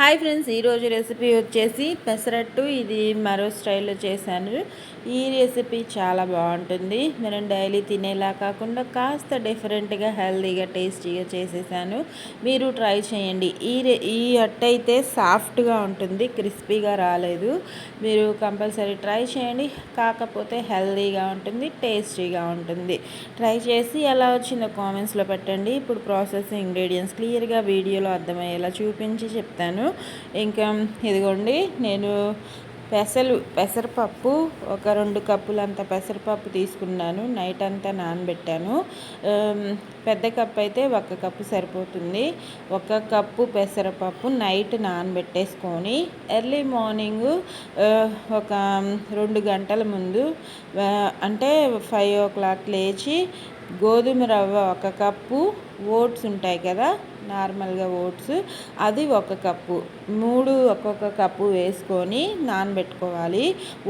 Hi friends ఈరోజు recipe వచ్చేసి పెసరట్టు. ఇది మరో స్టైల్లో చేశాను. ఈ రెసిపీ చాలా బాగుంటుంది. మనం డైలీ తినేలా కాకుండా కాస్త డిఫరెంట్గా హెల్తీగా టేస్టీగా చేసేసాను. మీరు ట్రై చేయండి. ఈ ఈ అట్ట అయితే సాఫ్ట్గా ఉంటుంది క్రిస్పీగా రాలేదు. మీరు కంపల్సరీ ట్రై చేయండి. కాకపోతే హెల్తీగా ఉంటుంది టేస్టీగా ఉంటుంది. ట్రై చేసి ఎలా వచ్చిందో కామెంట్స్లో పెట్టండి. ఇప్పుడు ప్రాసెస్ ఇంగ్రీడియంట్స్ క్లియర్గా వీడియోలో అర్థమయ్యేలా చూపించి చెప్తాను. ఇంకా ఇదిగోండి నేను పెసలు పెసరపప్పు ఒక రెండు కప్పులంత పెసరపప్పు తీసుకున్నాను. నైట్ అంతా నానబెట్టాను. పెద్ద కప్పు అయితే ఒక కప్పు సరిపోతుంది. ఒక కప్పు పెసరపప్పు నైట్ నానబెట్టేసుకొని ఎర్లీ మార్నింగ్ ఒక రెండు గంటల ముందు అంటే ఫైవ్ ఓ క్లాక్ లేచి గోధుమ రవ్వ ఒక కప్పు ఓట్స్ ఉంటాయి కదా నార్మల్గా ఓట్స్ అది ఒక కప్పు. మూడు ఒక్కొక్క కప్పు వేసుకొని నానబెట్టుకోవాలి.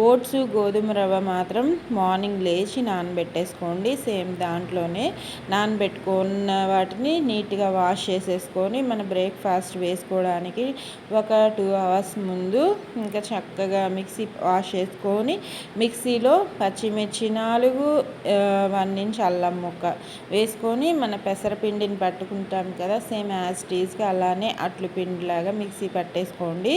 ఓట్స్ గోధుమ రవ్వ మాత్రం మార్నింగ్ లేచి నానబెట్టేసుకోండి. సేమ్ దాంట్లోనే నానబెట్టుకున్న వాటిని నీట్గా వాష్ చేసేసుకొని మన బ్రేక్ఫాస్ట్ వేసుకోవడానికి ఒక టూ అవర్స్ ముందు ఇంకా చక్కగా మిక్సీ వాష్ చేసుకొని మిక్సీలో పచ్చిమిర్చి నాలుగు వన్ ఇంచ్ అల్లం ముక్క వేసుకొని మన పెసరపిండిని పట్టుకుంటాం కదా సేమ్ యాజ్ టీజ్గా అలానే అట్లు పిండిలాగా మిక్సీ పట్టేసుకోండి.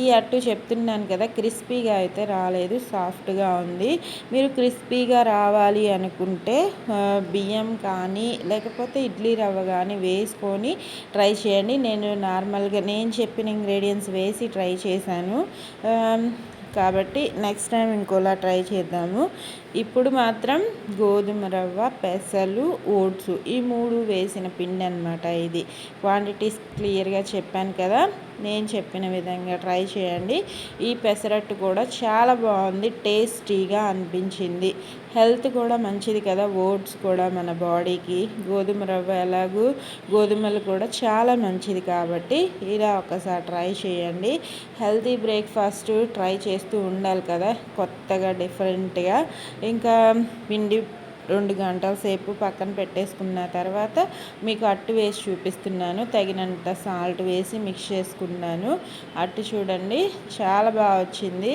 ఈ అట్టు చెప్తున్నాను కదా క్రిస్పీగా అయితే రాలేదు సాఫ్ట్గా ఉంది. మీరు క్రిస్పీగా రావాలి అనుకుంటే బియ్యం కానీ లేకపోతే ఇడ్లీ రవ్వ కానీ వేసుకొని ట్రై చేయండి. నేను నార్మల్గా నేను చెప్పిన ఇంగ్రీడియంట్స్ వేసి ట్రై చేశాను. కాబట్టి నెక్స్ట్ టైం ఇంకోలా ట్రై చేద్దాము. ఇప్పుడు మాత్రం గోధుమ రవ్వ పెసలు ఓట్స్ ఈ మూడు వేసిన పిండి అనమాట ఇది. క్వాంటిటీస్ క్లియర్గా చెప్పాను కదా. నేను చెప్పిన విధంగా ట్రై చేయండి. ఈ పెసరట్టు కూడా చాలా బాగుంది టేస్టీగా అనిపించింది. హెల్త్ కూడా మంచిది కదా ఓట్స్ కూడా మన బాడీకి. గోధుమ రవ్వ ఎలాగూ గోధుమలు కూడా చాలా మంచిది కాబట్టి ఇలా ఒకసారి ట్రై చేయండి. హెల్తీ బ్రేక్ఫాస్ట్ ట్రై చేస్తూ ఉండాలి కదా కొత్తగా డిఫరెంట్గా. ఇంకా పిండి రెండు గంటల సేపు పక్కన పెట్టేసుకున్న తర్వాత మీకు అట్టు వేసి చూపిస్తున్నాను. తగినంత సాల్ట్ వేసి మిక్స్ చేసుకున్నాను. అట్టు చూడండి చాలా బాగా వచ్చింది.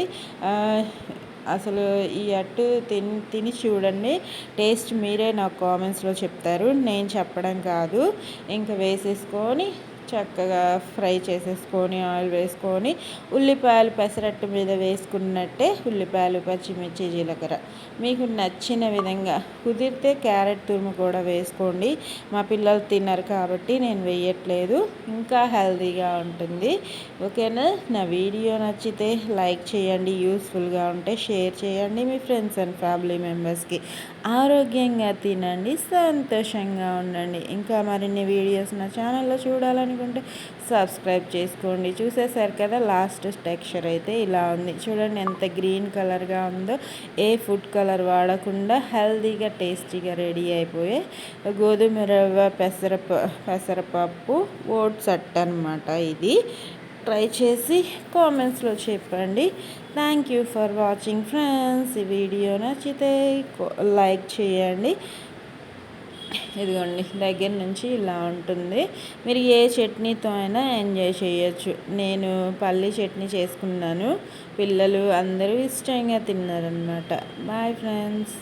అసలు ఈ అట్టు తిని తిని చూడండి. టేస్ట్ మీరే నాకు కామెంట్స్లో చెప్తారు. నేను చెప్పడం కాదు. ఇంకా వేసేసుకొని చక్కగా ఫ్రై చేసేసుకొని ఆయిల్ వేసుకొని ఉల్లిపాయలు పెసరట్టు మీద వేసుకున్నట్టే ఉల్లిపాయలు పచ్చిమిర్చి జీలకర్ర. మీకు నచ్చిన విధంగా కుదిరితే క్యారెట్ తురుము కూడా వేసుకోండి. మా పిల్లలు తిన్నారు కాబట్టి నేను వేయట్లేదు. ఇంకా హెల్తీగా ఉంటుంది. ఓకేనా? నా వీడియో నచ్చితే లైక్ చేయండి. యూస్ఫుల్గా ఉంటే షేర్ చేయండి మీ ఫ్రెండ్స్ అండ్ ఫ్యామిలీ మెంబర్స్కి. ఆరోగ్యంగా తినండి సంతోషంగా ఉండండి. ఇంకా మరిన్ని వీడియోస్ నా ఛానల్లో చూడాలనుకుంటే సబ్స్క్రైబ్ చేసుకోండి. చూసేసారు కదా లాస్ట్ టెక్స్చర్ అయితే ఇలా ఉంది. చూడండి ఎంత గ్రీన్ కలర్గా ఉందో. ఏ ఫుడ్ కలర్ వాడకుండా హెల్తీగా టేస్టీగా రెడీ అయిపోయే గోధుమ రవ్వ పెసరప పెసరపప్పు ఓట్స్ అట్ట అనమాట ఇది. ట్రై చేసి కామెంట్స్లో చెప్పండి. Thank you for watching friends ఈ వీడియో నచ్చితే లైక్ చేయండి. ఇదిగోండి దగ్గర నుంచి ఇలా ఉంటుంది. మీరు ఏ చట్నీతో అయినా ఎంజాయ్ చేయొచ్చు. నేను పల్లి చట్నీ చేసుకున్నాను. పిల్లలు అందరూ ఇష్టంగా తిన్నారనమాట బాయ్ ఫ్రెండ్స్